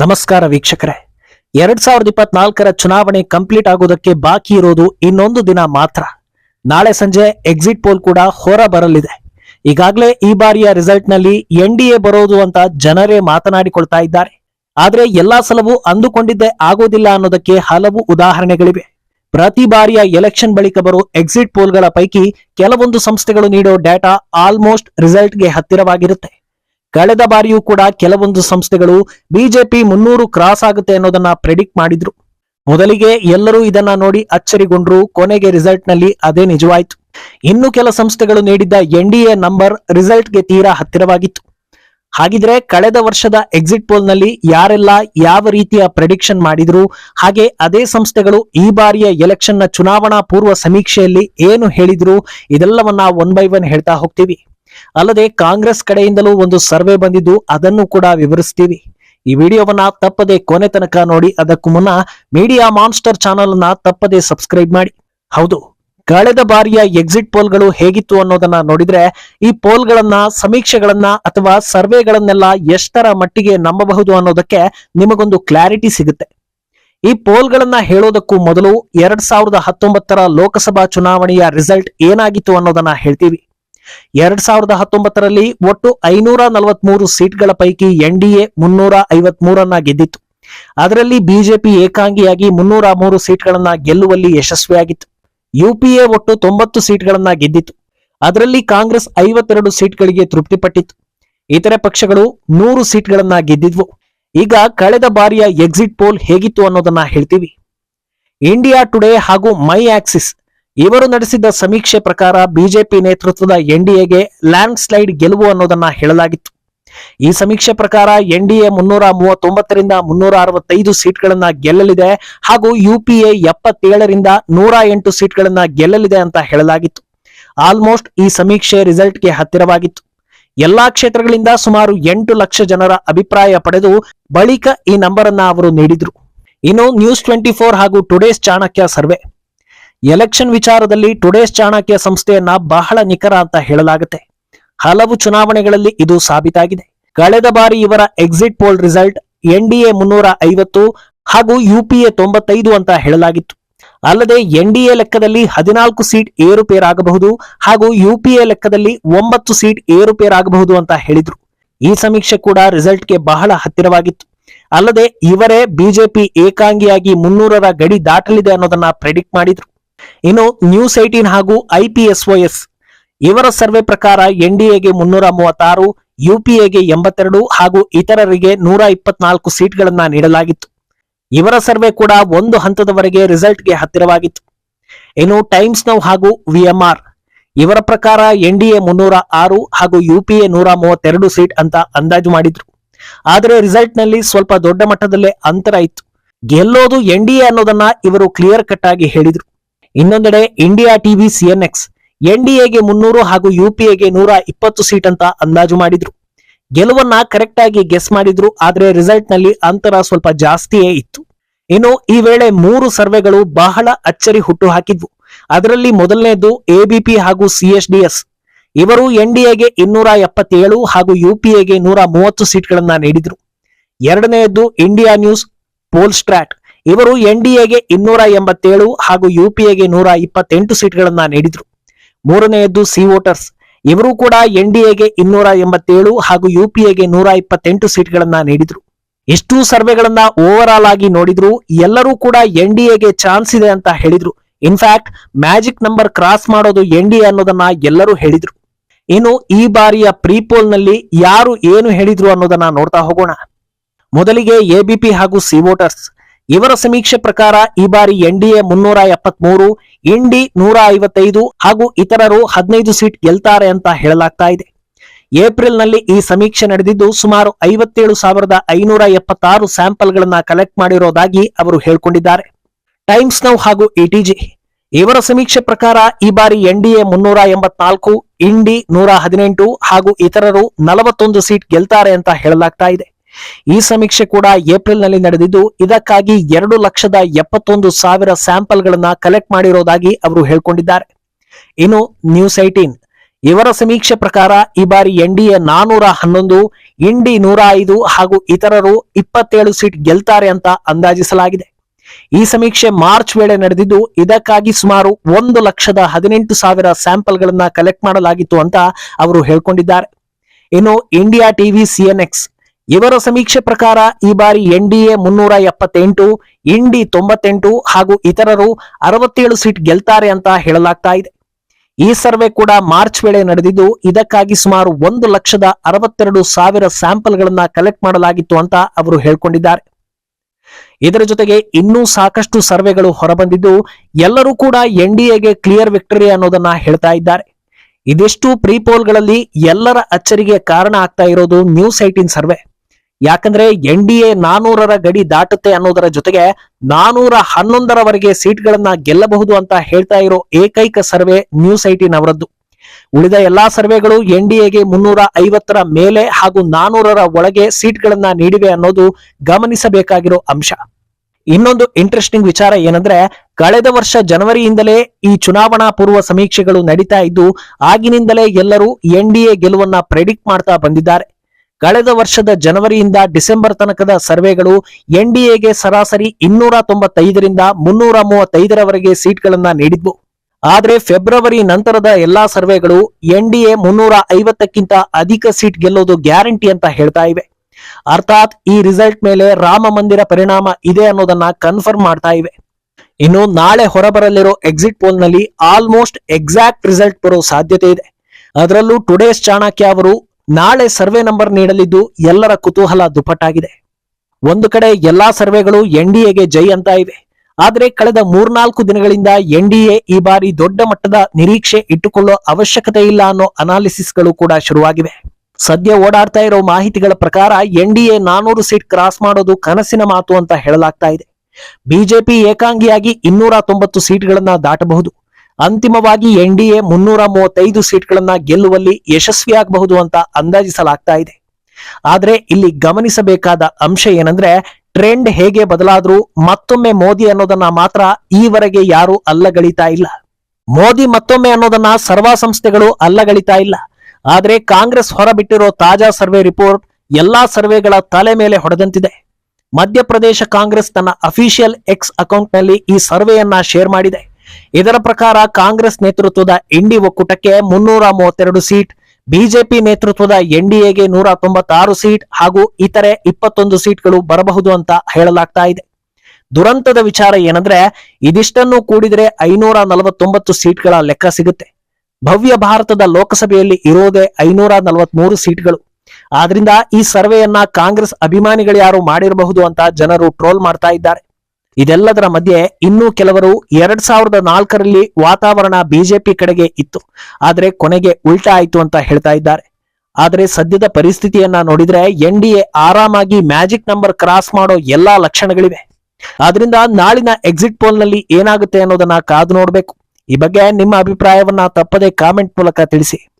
ನಮಸ್ಕಾರ ವೀಕ್ಷಕರೇ. ಎರಡ್ ಸಾವಿರದ ಇಪ್ಪತ್ನಾಲ್ಕರ ಚುನಾವಣೆ ಕಂಪ್ಲೀಟ್ ಆಗೋದಕ್ಕೆ ಬಾಕಿ ಇರೋದು ಇನ್ನೊಂದು ದಿನ ಮಾತ್ರ. ನಾಳೆ ಸಂಜೆ ಎಕ್ಸಿಟ್ ಪೋಲ್ ಕೂಡ ಹೊರ ಬರಲಿದೆ. ಈಗಾಗಲೇ ಈ ಬಾರಿಯ ರಿಸಲ್ಟ್ನಲ್ಲಿ ಎನ್ ಡಿ ಎ ಬರೋದು ಅಂತ ಜನರೇ ಮಾತನಾಡಿಕೊಳ್ತಾ ಇದ್ದಾರೆ. ಆದ್ರೆ ಎಲ್ಲಾ ಸಲವೂ ಅಂದುಕೊಂಡಿದ್ದೇ ಆಗೋದಿಲ್ಲ ಅನ್ನೋದಕ್ಕೆ ಹಲವು ಉದಾಹರಣೆಗಳಿವೆ. ಪ್ರತಿ ಬಾರಿಯ ಎಲೆಕ್ಷನ್ ಬಳಿಕ ಬರೋ ಎಕ್ಸಿಟ್ ಪೋಲ್ಗಳ ಪೈಕಿ ಕೆಲವೊಂದು ಸಂಸ್ಥೆಗಳು ನೀಡೋ ಡೇಟಾ ಆಲ್ಮೋಸ್ಟ್ ರಿಸಲ್ಟ್ಗೆ ಹತ್ತಿರವಾಗಿರುತ್ತೆ. ಕಳೆದ ಬಾರಿಯೂ ಕೂಡ ಕೆಲವೊಂದು ಸಂಸ್ಥೆಗಳು ಬಿಜೆಪಿ ಮುನ್ನೂರು ಕ್ರಾಸ್ ಆಗುತ್ತೆ ಅನ್ನೋದನ್ನ ಪ್ರೆಡಿಕ್ಟ್ ಮಾಡಿದ್ರು. ಮೊದಲಿಗೆ ಎಲ್ಲರೂ ಇದನ್ನ ನೋಡಿ ಅಚ್ಚರಿಗೊಂಡ್ರು, ಕೊನೆಗೆ ರಿಸಲ್ಟ್ನಲ್ಲಿ ಅದೇ ನಿಜವಾಯಿತು. ಇನ್ನು ಕೆಲ ಸಂಸ್ಥೆಗಳು ನೀಡಿದ್ದ ಎನ್ ಡಿ ಎ ನಂಬರ್ ರಿಸಲ್ಟ್ಗೆ ತೀರಾ ಹತ್ತಿರವಾಗಿತ್ತು. ಹಾಗಿದ್ರೆ ಕಳೆದ ವರ್ಷದ ಎಕ್ಸಿಟ್ ಪೋಲ್ನಲ್ಲಿ ಯಾರೆಲ್ಲ ಯಾವ ರೀತಿಯ ಪ್ರೆಡಿಕ್ಷನ್ ಮಾಡಿದ್ರು, ಹಾಗೆ ಅದೇ ಸಂಸ್ಥೆಗಳು ಈ ಬಾರಿಯ ಎಲೆಕ್ಷನ್ನ ಚುನಾವಣಾ ಪೂರ್ವ ಸಮೀಕ್ಷೆಯಲ್ಲಿ ಏನು ಹೇಳಿದ್ರು, ಇದೆಲ್ಲವನ್ನ ಒನ್ ಬೈ ಒನ್ ಹೇಳ್ತಾ ಹೋಗ್ತೀವಿ. ಅಲ್ಲದೆ ಕಾಂಗ್ರೆಸ್ ಕಡೆಯಿಂದಲೂ ಒಂದು ಸರ್ವೆ ಬಂದಿದ್ದು ಅದನ್ನು ಕೂಡ ವಿವರಿಸ್ತೀವಿ. ಈ ವಿಡಿಯೋವನ್ನ ತಪ್ಪದೆ ಕೊನೆ ತನಕ ನೋಡಿ, ಅದಕ್ಕೂ ಮುನ್ನ ಮೀಡಿಯಾ ಮಾನ್ಸ್ಟರ್ ಚಾನಲ್ ಅನ್ನ ತಪ್ಪದೆ ಸಬ್ಸ್ಕ್ರೈಬ್ ಮಾಡಿ. ಹೌದು, ಕಳೆದ ಬಾರಿಯ ಎಕ್ಸಿಟ್ ಪೋಲ್ಗಳು ಹೇಗಿತ್ತು ಅನ್ನೋದನ್ನ ನೋಡಿದ್ರೆ, ಈ ಪೋಲ್ಗಳನ್ನ, ಸಮೀಕ್ಷೆಗಳನ್ನ ಅಥವಾ ಸರ್ವೆಗಳನ್ನೆಲ್ಲ ಎಷ್ಟರ ಮಟ್ಟಿಗೆ ನಂಬಬಹುದು ಅನ್ನೋದಕ್ಕೆ ನಿಮಗೊಂದು ಕ್ಲಾರಿಟಿ ಸಿಗುತ್ತೆ. ಈ ಪೋಲ್ಗಳನ್ನ ಹೇಳೋದಕ್ಕೂ ಮೊದಲು ಎರಡ್ ಸಾವಿರದ ಹತ್ತೊಂಬತ್ತರ ಲೋಕಸಭಾ ಚುನಾವಣೆಯ ರಿಸಲ್ಟ್ ಏನಾಗಿತ್ತು ಅನ್ನೋದನ್ನ ಹೇಳ್ತೀವಿ. ಎರಡ್ ಸಾವಿರದ ಹತ್ತೊಂಬತ್ತರಲ್ಲಿ ಒಟ್ಟು ಐನೂರ ನಲವತ್ಮೂರು ಸೀಟ್ಗಳ ಪೈಕಿ ಎನ್ ಡಿ ಎ ಮುನ್ನೂರ ಐವತ್ಮೂರನ್ನ ಗೆದ್ದಿತ್ತು. ಅದರಲ್ಲಿ ಬಿಜೆಪಿ ಏಕಾಂಗಿಯಾಗಿ ಮುನ್ನೂರ ಮೂರು ಸೀಟ್ಗಳನ್ನ ಗೆಲ್ಲುವಲ್ಲಿ ಯಶಸ್ವಿಯಾಗಿತ್ತು. ಯುಪಿಎ ಒಟ್ಟು ತೊಂಬತ್ತು ಸೀಟ್ಗಳನ್ನ ಗೆದ್ದಿತ್ತು. ಅದರಲ್ಲಿ ಕಾಂಗ್ರೆಸ್ ಐವತ್ತೆರಡು ಸೀಟ್ಗಳಿಗೆ ತೃಪ್ತಿಪಟ್ಟಿತ್ತು. ಇತರೆ ಪಕ್ಷಗಳು ನೂರು ಸೀಟ್ಗಳನ್ನ ಗೆದ್ದಿದ್ವು. ಈಗ ಕಳೆದ ಬಾರಿಯ ಎಕ್ಸಿಟ್ ಪೋಲ್ ಹೇಗಿತ್ತು ಅನ್ನೋದನ್ನ ಹೇಳ್ತೀವಿ. ಇಂಡಿಯಾ ಟುಡೇ ಹಾಗೂ ಮೈ ಆಕ್ಸಿಸ್ ಇವರು ನಡೆಸಿದ ಸಮೀಕ್ಷೆ ಪ್ರಕಾರ ಬಿಜೆಪಿ ನೇತೃತ್ವದ ಎನ್ಡಿಎಗೆ ಲ್ಯಾಂಡ್ ಸ್ಲೈಡ್ ಗೆಲುವು ಅನ್ನೋದನ್ನ ಹೇಳಲಾಗಿತ್ತು. ಈ ಸಮೀಕ್ಷೆ ಪ್ರಕಾರ ಎನ್ಡಿಎ ಮುನ್ನೂರ ಮೂವತ್ತೊಂಬತ್ತರಿಂದ ಮುನ್ನೂರ ಅರವತ್ತೈದು ಸೀಟ್ಗಳನ್ನ ಗೆಲ್ಲಲಿದೆ ಹಾಗೂ ಯುಪಿಎ ಎಪ್ಪತ್ತೇಳರಿಂದ ನೂರ ಎಂಟು ಸೀಟ್ಗಳನ್ನ ಗೆಲ್ಲಲಿದೆ ಅಂತ ಹೇಳಲಾಗಿತ್ತು. ಆಲ್ಮೋಸ್ಟ್ ಈ ಸಮೀಕ್ಷೆ ರಿಸಲ್ಟ್ಗೆ ಹತ್ತಿರವಾಗಿತ್ತು. ಎಲ್ಲಾ ಕ್ಷೇತ್ರಗಳಿಂದ ಸುಮಾರು ಎಂಟು ಲಕ್ಷ ಜನರ ಅಭಿಪ್ರಾಯ ಪಡೆದು ಬಳಿಕ ಈ ನಂಬರ್ ಅನ್ನ ಅವರು ನೀಡಿದ್ರು. ಇನ್ನು ನ್ಯೂಸ್ ಟ್ವೆಂಟಿ ಫೋರ್ ಹಾಗೂ ಟುಡೇಸ್ ಚಾಣಕ್ಯ ಸರ್ವೆ. ಎಲೆಕ್ಷನ್ ವಿಚಾರದಲ್ಲಿ ಟುಡೇಸ್ ಚಾಣಕ್ಯ ಸಂಸ್ಥೆಯನ್ನ ಬಹಳ ನಿಖರ ಅಂತ ಹೇಳಲಾಗುತ್ತೆ. ಹಲವು ಚುನಾವಣೆಗಳಲ್ಲಿ ಇದು ಸಾಬೀತಾಗಿದೆ. ಕಳೆದ ಬಾರಿ ಇವರ exit poll result N D A ಮುನ್ನೂರ ಐವತ್ತು ಹಾಗೂ ಯುಪಿಎ ತೊಂಬತ್ತೈದು ಅಂತ ಹೇಳಲಾಗಿತ್ತು. ಅಲ್ಲದೆ ಎನ್ ಡಿ ಎ ಲೆಕ್ಕದಲ್ಲಿ ಹದಿನಾಲ್ಕು ಸೀಟ್ ಏರುಪೇರಾಗಬಹುದು ಹಾಗೂ ಯುಪಿಎ ಲೆಕ್ಕದಲ್ಲಿ ಒಂಬತ್ತು ಸೀಟ್ ಏರುಪೇರಾಗಬಹುದು ಅಂತ ಹೇಳಿದ್ರು. ಈ ಸಮೀಕ್ಷೆ ಕೂಡ ರಿಸಲ್ಟ್ಗೆ ಬಹಳ ಹತ್ತಿರವಾಗಿತ್ತು. ಅಲ್ಲದೆ ಇವರೇ ಬಿಜೆಪಿ ಏಕಾಂಗಿಯಾಗಿ ಮುನ್ನೂರರ ಗಡಿ ದಾಟಲಿದೆ ಅನ್ನೋದನ್ನ ಪ್ರೆಡಿಕ್ಟ್ ಮಾಡಿದ್ರು. ಇನ್ನು ನ್ಯೂಸ್ ಏಟೀನ್ ಹಾಗೂ ಐಪಿಎಸ್ಒಎಸ್ ಇವರ ಸರ್ವೆ ಪ್ರಕಾರ ಎನ್ಡಿಎಗೆ ಮುನ್ನೂರ ಮೂವತ್ತಾರು ಯುಪಿಎಗೆ ಎಂಬತ್ತೆರಡು ಹಾಗೂ ಇತರರಿಗೆ ನೂರ ಇಪ್ಪತ್ನಾಲ್ಕು ಸೀಟ್ಗಳನ್ನ ನೀಡಲಾಗಿತ್ತು. ಇವರ ಸರ್ವೆ ಕೂಡ ಒಂದು ಹಂತದವರೆಗೆ ರಿಸಲ್ಟ್ಗೆ ಹತ್ತಿರವಾಗಿತ್ತು. ಇನ್ನು ಟೈಮ್ಸ್ ನೌ ಹಾಗೂ ವಿಎಂಆರ್ ಇವರ ಪ್ರಕಾರ ಎನ್ಡಿಎ ಮುನ್ನೂರ ಆರು ಹಾಗೂ ಯುಪಿಎ ನೂರ ಮೂವತ್ತೆರಡು ಸೀಟ್ ಅಂತ ಅಂದಾಜು ಮಾಡಿದ್ರು. ಆದರೆ ರಿಸಲ್ಟ್ನಲ್ಲಿ ಸ್ವಲ್ಪ ದೊಡ್ಡ ಮಟ್ಟದಲ್ಲೇ ಅಂತರ ಇತ್ತು. ಗೆಲ್ಲೋದು ಎನ್ಡಿಎ ಅನ್ನೋದನ್ನ ಇವರು ಕ್ಲಿಯರ್ ಕಟ್ ಆಗಿ ಹೇಳಿದ್ರು. ಇನ್ನೊಂದೆಡೆ ಇಂಡಿಯಾ ಟಿವಿ ಸಿಎನ್ಎಕ್ಸ್ ಎನ್ಡಿಎಗೆ ಮುನ್ನೂರು ಹಾಗೂ ಯುಪಿಎಗೆ ನೂರ ಇಪ್ಪತ್ತು ಸೀಟ್ ಅಂತ ಅಂದಾಜು ಮಾಡಿದ್ರು. ಗೆಲುವನ್ನ ಕರೆಕ್ಟ್ ಆಗಿ ಗೆಸ್ ಮಾಡಿದ್ರು, ಆದ್ರೆ ರಿಸಲ್ಟ್ನಲ್ಲಿ ಅಂತರ ಸ್ವಲ್ಪ ಜಾಸ್ತಿಯೇ ಇತ್ತು. ಇನ್ನು ಈ ವೇಳೆ ಮೂರು ಸರ್ವೆಗಳು ಬಹಳ ಅಚ್ಚರಿ ಹುಟ್ಟು ಹಾಕಿದ್ವು ಅದರಲ್ಲಿ ಮೊದಲನೇದು ಎಬಿಪಿ ಹಾಗೂ ಸಿಎಸ್ಡಿಎಸ್ ಇವರು ಎನ್ಡಿಎಗೆ ಇನ್ನೂರ ಎಪ್ಪತ್ತೇಳು ಹಾಗೂ ಯುಪಿಎಗೆ ನೂರ ಮೂವತ್ತು ಸೀಟ್ಗಳನ್ನ ನೀಡಿದ್ರು. ಎರಡನೆಯದ್ದು ಇಂಡಿಯಾ ನ್ಯೂಸ್ ಪೋಲ್ಸ್ಟ್ರಾಟ್ ಇವರು ಎನ್ಡಿಎಗೆ ಇನ್ನೂರ ಎಂಬತ್ತೇಳು ಹಾಗೂ ಯುಪಿಎಗೆ ನೂರ ಇಪ್ಪತ್ತೆಂಟು ಸೀಟ್ಗಳನ್ನ ನೀಡಿದ್ರು. ಮೂರನೆಯದ್ದು ಸಿ ವೋಟರ್ಸ್. ಇವರು ಕೂಡ ಎನ್ಡಿಎಗೆ ಇನ್ನೂರ ಎಂಬತ್ತೇಳು ಹಾಗೂ ಯುಪಿಎಗೆ ನೂರ ಇಪ್ಪತ್ತೆಂಟು ಸೀಟ್ಗಳನ್ನ ನೀಡಿದ್ರು. ಎಷ್ಟು ಸರ್ವೆಗಳನ್ನ ಓವರ್ ಆಲ್ ಆಗಿ ನೋಡಿದ್ರು, ಎಲ್ಲರೂ ಕೂಡ ಎನ್ಡಿಎಗೆ ಚಾನ್ಸ್ ಇದೆ ಅಂತ ಹೇಳಿದ್ರು. In fact magic number cross ಮಾಡೋದು ಎನ್ಡಿಎ ಅನ್ನೋದನ್ನ ಎಲ್ಲರೂ ಹೇಳಿದ್ರು. ಇನ್ನು ಈ ಬಾರಿಯ ಪ್ರೀಪೋಲ್ನಲ್ಲಿ ಯಾರು ಏನು ಹೇಳಿದ್ರು ಅನ್ನೋದನ್ನ ನೋಡ್ತಾ ಹೋಗೋಣ. ಮೊದಲಿಗೆ ಎಬಿಪಿ ಹಾಗೂ ಸಿ ವೋಟರ್ಸ್. ಇವರ ಸಮೀಕ್ಷೆ ಪ್ರಕಾರ ಈ ಬಾರಿ ಎನ್ಡಿಎ ಮುನ್ನೂರ ಎಪ್ಪತ್ಮೂರು, ಇಂಡಿ ನೂರ ಐವತ್ತೈದು ಹಾಗೂ ಇತರರು ಹದಿನೈದು ಸೀಟ್ ಗೆಲ್ತಾರೆ ಅಂತ ಹೇಳಲಾಗ್ತಾ ಇದೆ. ಏಪ್ರಿಲ್ನಲ್ಲಿ ಈ ಸಮೀಕ್ಷೆ ನಡೆದಿದ್ದು ಸುಮಾರು ಐವತ್ತೇಳು ಸಾವಿರದ ಐನೂರ ಎಪ್ಪತ್ತಾರು ಸ್ಯಾಂಪಲ್ಗಳನ್ನ ಕಲೆಕ್ಟ್ ಮಾಡಿರೋದಾಗಿ ಅವರು ಹೇಳಿಕೊಂಡಿದ್ದಾರೆ. ಟೈಮ್ಸ್ ನೌ ಹಾಗೂ ಇಟಿಜಿ ಇವರ ಸಮೀಕ್ಷೆ ಪ್ರಕಾರ ಈ ಬಾರಿ ಎನ್ಡಿಎ ಮುನ್ನೂರ ಎಂಬತ್ನಾಲ್ಕು, ಇಂಡಿ ನೂರ ಹದಿನೆಂಟು ಹಾಗೂ ಇತರರು ನಲವತ್ತೊಂದು ಸೀಟ್ ಗೆಲ್ತಾರೆ ಅಂತ ಹೇಳಲಾಗ್ತಾ ಇದೆ. ಈ ಸಮೀಕ್ಷೆ ಕೂಡ ಏಪ್ರಿಲ್ನಲ್ಲಿ ನಡೆದಿದ್ದು, ಇದಕ್ಕಾಗಿ ಎರಡು ಲಕ್ಷದ ಎಪ್ಪತ್ತೊಂದು ಸಾವಿರ ಸ್ಯಾಂಪಲ್ಗಳನ್ನ ಕಲೆಕ್ಟ್ ಮಾಡಿರೋದಾಗಿ ಅವರು ಹೇಳ್ಕೊಂಡಿದ್ದಾರೆ. ಇನ್ನು ನ್ಯೂಸ್ ಐಟೀನ್ ಇವರ ಸಮೀಕ್ಷೆ ಪ್ರಕಾರ ಈ ಬಾರಿ ಎನ್ಡಿಎ ನಾನೂರ ಹನ್ನೊಂದು, ಇಂಡಿ ನೂರ ಐದು ಹಾಗೂ ಇತರರು ಇಪ್ಪತ್ತೇಳು ಸೀಟ್ ಗೆಲ್ತಾರೆ ಅಂತ ಅಂದಾಜಿಸಲಾಗಿದೆ. ಈ ಸಮೀಕ್ಷೆ ಮಾರ್ಚ್ ವೇಳೆ ನಡೆದಿದ್ದು, ಇದಕ್ಕಾಗಿ ಸುಮಾರು ಒಂದು ಲಕ್ಷದ ಹದಿನೆಂಟು ಸಾವಿರ ಸ್ಯಾಂಪಲ್ಗಳನ್ನ ಕಲೆಕ್ಟ್ ಮಾಡಲಾಗಿತ್ತು ಅಂತ ಅವರು ಹೇಳ್ಕೊಂಡಿದ್ದಾರೆ. ಇನ್ನು ಇಂಡಿಯಾ ಟಿವಿ ಸಿಎನ್ಎಕ್ಸ್ ಇವರ ಸಮೀಕ್ಷೆ ಪ್ರಕಾರ ಈ ಬಾರಿ ಎನ್ಡಿಎ ಮುನ್ನೂರ ಎಪ್ಪತ್ತೆಂಟು ಇಂಡಿ ತೊಂಬತ್ತೆಂಟು ಹಾಗೂ ಇತರರು ಅರವತ್ತೇಳು ಸೀಟ್ ಗೆಲ್ತಾರೆ ಅಂತ ಹೇಳಲಾಗ್ತಾ ಇದೆ. ಈ ಸರ್ವೆ ಕೂಡ ಮಾರ್ಚ್ ವೇಳೆ ನಡೆದಿದ್ದು ಇದಕ್ಕಾಗಿ ಸುಮಾರು ಒಂದು ಲಕ್ಷದ ಅರವತ್ತೆರಡು ಸಾವಿರ ಸ್ಯಾಂಪಲ್ಗಳನ್ನ ಕಲೆಕ್ಟ್ ಮಾಡಲಾಗಿತ್ತು ಅಂತ ಅವರು ಹೇಳ್ಕೊಂಡಿದ್ದಾರೆ. ಇದರ ಜೊತೆಗೆ ಇನ್ನೂ ಸಾಕಷ್ಟು ಸರ್ವೆಗಳು ಹೊರಬಂದಿದ್ದು ಎಲ್ಲರೂ ಕೂಡ ಎನ್ಡಿಎಗೆ ಕ್ಲಿಯರ್ ವಿಕ್ಟರಿ ಅನ್ನೋದನ್ನ ಹೇಳ್ತಾ ಇದ್ದಾರೆ. ಇದಿಷ್ಟು ಪ್ರೀಪೋಲ್ಗಳಲ್ಲಿ ಎಲ್ಲರ ಅಚ್ಚರಿಗೆ ಕಾರಣ ಆಗ್ತಾ ಇರೋದು ನ್ಯೂಸ್ ಸೈಟಿನ್ ಸರ್ವೆ. ಯಾಕಂದ್ರೆ ಎನ್ ಡಿ ಎ ನಾನೂರರ ಗಡಿ ದಾಟುತ್ತೆ ಅನ್ನೋದರ ಜೊತೆಗೆ ನಾನೂರ ಹನ್ನೊಂದರವರೆಗೆ ಸೀಟ್ಗಳನ್ನ ಗೆಲ್ಲಬಹುದು ಅಂತ ಹೇಳ್ತಾ ಇರೋ ಏಕೈಕ ಸರ್ವೆ ನ್ಯೂಸ್ ಐಟಿನ್ ಅವರದ್ದು ಉಳಿದ ಎಲ್ಲಾ ಸರ್ವೆಗಳು ಎನ್ ಡಿ ಎಗೆ ಮುನ್ನೂರ ಐವತ್ತರ ಮೇಲೆ ಹಾಗೂ ನಾನೂರರ ಒಳಗೆ ಸೀಟ್ಗಳನ್ನ ನೀಡಿವೆ ಅನ್ನೋದು ಗಮನಿಸಬೇಕಾಗಿರೋ ಅಂಶ. ಇನ್ನೊಂದು ಇಂಟ್ರೆಸ್ಟಿಂಗ್ ವಿಚಾರ ಏನಂದ್ರೆ ಕಳೆದ ವರ್ಷ ಜನವರಿಯಿಂದಲೇ ಈ ಚುನಾವಣಾ ಪೂರ್ವ ಸಮೀಕ್ಷೆಗಳು ನಡೀತಾ ಇದ್ದು, ಆಗಿನಿಂದಲೇ ಎಲ್ಲರೂ ಎನ್ ಡಿ ಎ ಗೆಲುವನ್ನ ಪ್ರೆಡಿಕ್ಟ್ ಮಾಡ್ತಾ ಬಂದಿದ್ದಾರೆ. ಕಳೆದ ವರ್ಷದ ಜನವರಿಯಿಂದ ಡಿಸೆಂಬರ್ ತನಕದ ಸರ್ವೆಗಳು ಎನ್ ಡಿ ಎಗೆ ಸರಾಸರಿ ಇನ್ನೂರ ತೊಂಬತ್ತೈದರಿಂದ ಮುನ್ನೂರ ಮೂವತ್ತೈದರವರೆಗೆ ಸೀಟ್ಗಳನ್ನು ನೀಡಿದ್ವು. ಆದರೆ ಫೆಬ್ರವರಿ ನಂತರದ ಎಲ್ಲಾ ಸರ್ವೆಗಳು ಎನ್ ಡಿ ಎ ಮುನ್ನೂರ ಐವತ್ತಕ್ಕಿಂತ ಅಧಿಕ ಸೀಟ್ ಗೆಲ್ಲೋದು ಗ್ಯಾರಂಟಿ ಅಂತ ಹೇಳ್ತಾ ಇವೆ. ಅರ್ಥಾತ್ ಈ ರಿಸಲ್ಟ್ ಮೇಲೆ ರಾಮ ಮಂದಿರ ಪರಿಣಾಮ ಇದೆ ಅನ್ನೋದನ್ನ ಕನ್ಫರ್ಮ್ ಮಾಡ್ತಾ ಇವೆ. ಇನ್ನು ನಾಳೆ ಹೊರಬರಲಿರೋ ಎಕ್ಸಿಟ್ ಪೋಲ್ನಲ್ಲಿ ಆಲ್ಮೋಸ್ಟ್ ಎಕ್ಸಾಕ್ಟ್ ರಿಸಲ್ಟ್ ಬರೋ ಸಾಧ್ಯತೆ ಇದೆ. ಅದರಲ್ಲೂ ಟುಡೇಸ್ ಚಾಣಕ್ಯ ಅವರು ನಾಳೆ ಸರ್ವೆ ನಂಬರ್ ನೀಡಲಿದ್ದು ಎಲ್ಲರ ಕುತೂಹಲ ದುಪ್ಪಟ್ಟಾಗಿದೆ. ಒಂದು ಕಡೆ ಎಲ್ಲಾ ಸರ್ವೆಗಳು ಎನ್ ಡಿ ಎಗೆ ಜೈ ಅಂತ ಇವೆ. ಆದರೆ ಕಳೆದ ಮೂರ್ನಾಲ್ಕು ದಿನಗಳಿಂದ ಎನ್ ಈ ಬಾರಿ ದೊಡ್ಡ ಮಟ್ಟದ ನಿರೀಕ್ಷೆ ಇಟ್ಟುಕೊಳ್ಳೋ ಅವಶ್ಯಕತೆ ಇಲ್ಲ ಅನ್ನೋ ಅನಾಲಿಸಿಸ್ಗಳು ಕೂಡ ಶುರುವಾಗಿವೆ. ಸದ್ಯ ಓಡಾಡ್ತಾ ಇರೋ ಮಾಹಿತಿಗಳ ಪ್ರಕಾರ ಎನ್ ಡಿ ಸೀಟ್ ಕ್ರಾಸ್ ಮಾಡೋದು ಕನಸಿನ ಮಾತು ಅಂತ ಹೇಳಲಾಗ್ತಾ ಇದೆ. ಬಿಜೆಪಿ ಏಕಾಂಗಿಯಾಗಿ ಇನ್ನೂರ ತೊಂಬತ್ತು ಸೀಟ್ಗಳನ್ನ ದಾಟಬಹುದು. ಅಂತಿಮವಾಗಿ ಎನ್ ಡಿ ಎ ಮುನ್ನೂರ ಮೂವತ್ತೈದು ಸೀಟ್ಗಳನ್ನ ಗೆಲ್ಲುವಲ್ಲಿ ಯಶಸ್ವಿಯಾಗಬಹುದು ಅಂತ ಅಂದಾಜಿಸಲಾಗ್ತಾ ಇದೆ. ಆದ್ರೆ ಇಲ್ಲಿ ಗಮನಿಸಬೇಕಾದ ಅಂಶ ಏನಂದ್ರೆ, ಟ್ರೆಂಡ್ ಹೇಗೆ ಬದಲಾದ್ರೂ ಮತ್ತೊಮ್ಮೆ ಮೋದಿ ಅನ್ನೋದನ್ನ ಮಾತ್ರ ಈವರೆಗೆ ಯಾರು ಅಲ್ಲಗಳಿತಾ ಇಲ್ಲ. ಮೋದಿ ಮತ್ತೊಮ್ಮೆ ಅನ್ನೋದನ್ನ ಸರ್ವಾ ಸಂಸ್ಥೆಗಳು ಅಲ್ಲಗಳಿತಾ ಇಲ್ಲ. ಆದ್ರೆ ಕಾಂಗ್ರೆಸ್ ಹೊರಬಿಟ್ಟಿರೋ ತಾಜಾ ಸರ್ವೆ ರಿಪೋರ್ಟ್ ಎಲ್ಲಾ ಸರ್ವೆಗಳ ತಲೆ ಮೇಲೆ ಹೊಡೆದಂತಿದೆ. ಮಧ್ಯಪ್ರದೇಶ ಕಾಂಗ್ರೆಸ್ ತನ್ನ ಅಫಿಷಿಯಲ್ ಎಕ್ಸ್ ಅಕೌಂಟ್ನಲ್ಲಿ ಈ ಸರ್ವೆಯನ್ನ ಶೇರ್ ಮಾಡಿದೆ. ಇದರ ಪ್ರಕಾರ ಕಾಂಗ್ರೆಸ್ ನೇತೃತ್ವದ ಇಂಡಿ ಒಕ್ಕೂಟಕ್ಕೆ ಮುನ್ನೂರ ಮೂವತ್ತೆರಡು ಸೀಟ್, ಬಿಜೆಪಿ ನೇತೃತ್ವದ ಎನ್ಡಿಎಗೆ ನೂರ ತೊಂಬತ್ತಾರು ಸೀಟ್ ಹಾಗೂ ಇತರೆ ಇಪ್ಪತ್ತೊಂದು ಸೀಟ್ಗಳು ಬರಬಹುದು ಅಂತ ಹೇಳಲಾಗ್ತಾ ಇದೆ. ದುರಂತದ ವಿಚಾರ ಏನಂದ್ರೆ, ಇದಿಷ್ಟನ್ನು ಕೂಡಿದ್ರೆ ಐನೂರ ನಲವತ್ತೊಂಬತ್ತು ಸೀಟ್ಗಳ ಲೆಕ್ಕ ಸಿಗುತ್ತೆ. ಭವ್ಯ ಭಾರತದ ಲೋಕಸಭೆಯಲ್ಲಿ ಇರೋದೇ ಐನೂರ ನಲವತ್ಮೂರು ಸೀಟ್ಗಳು. ಆದ್ರಿಂದ ಈ ಸರ್ವೆಯನ್ನ ಕಾಂಗ್ರೆಸ್ ಅಭಿಮಾನಿಗಳು ಯಾರು ಮಾಡಿರಬಹುದು ಅಂತ ಜನರು ಟ್ರೋಲ್ ಮಾಡ್ತಾ ಇದ್ದಾರೆ. ಇದೆಲ್ಲದರ ಮಧ್ಯೆ ಇನ್ನೂ ಕೆಲವರು ಎರಡ್ ಸಾವಿರದ ನಾಲ್ಕರಲ್ಲಿ ವಾತಾವರಣ ಬಿಜೆಪಿ ಕಡೆಗೆ ಇತ್ತು. ಆದ್ರೆ ಕೊನೆಗೆ ಉಲ್ಟಾ ಆಯ್ತು ಅಂತ ಹೇಳ್ತಾ ಇದ್ದಾರೆ. ಆದರೆ ಸದ್ಯದ ಪರಿಸ್ಥಿತಿಯನ್ನ ನೋಡಿದ್ರೆ ಎನ್ ಆರಾಮಾಗಿ ಮ್ಯಾಜಿಕ್ ನಂಬರ್ ಕ್ರಾಸ್ ಮಾಡೋ ಎಲ್ಲಾ ಲಕ್ಷಣಗಳಿವೆ. ಆದ್ರಿಂದ ನಾಳಿನ ಎಕ್ಸಿಟ್ ಪೋಲ್ನಲ್ಲಿ ಏನಾಗುತ್ತೆ ಅನ್ನೋದನ್ನ ಕಾದು ನೋಡ್ಬೇಕು. ಈ ಬಗ್ಗೆ ನಿಮ್ಮ ಅಭಿಪ್ರಾಯವನ್ನ ತಪ್ಪದೆ ಕಾಮೆಂಟ್ ಮೂಲಕ ತಿಳಿಸಿ.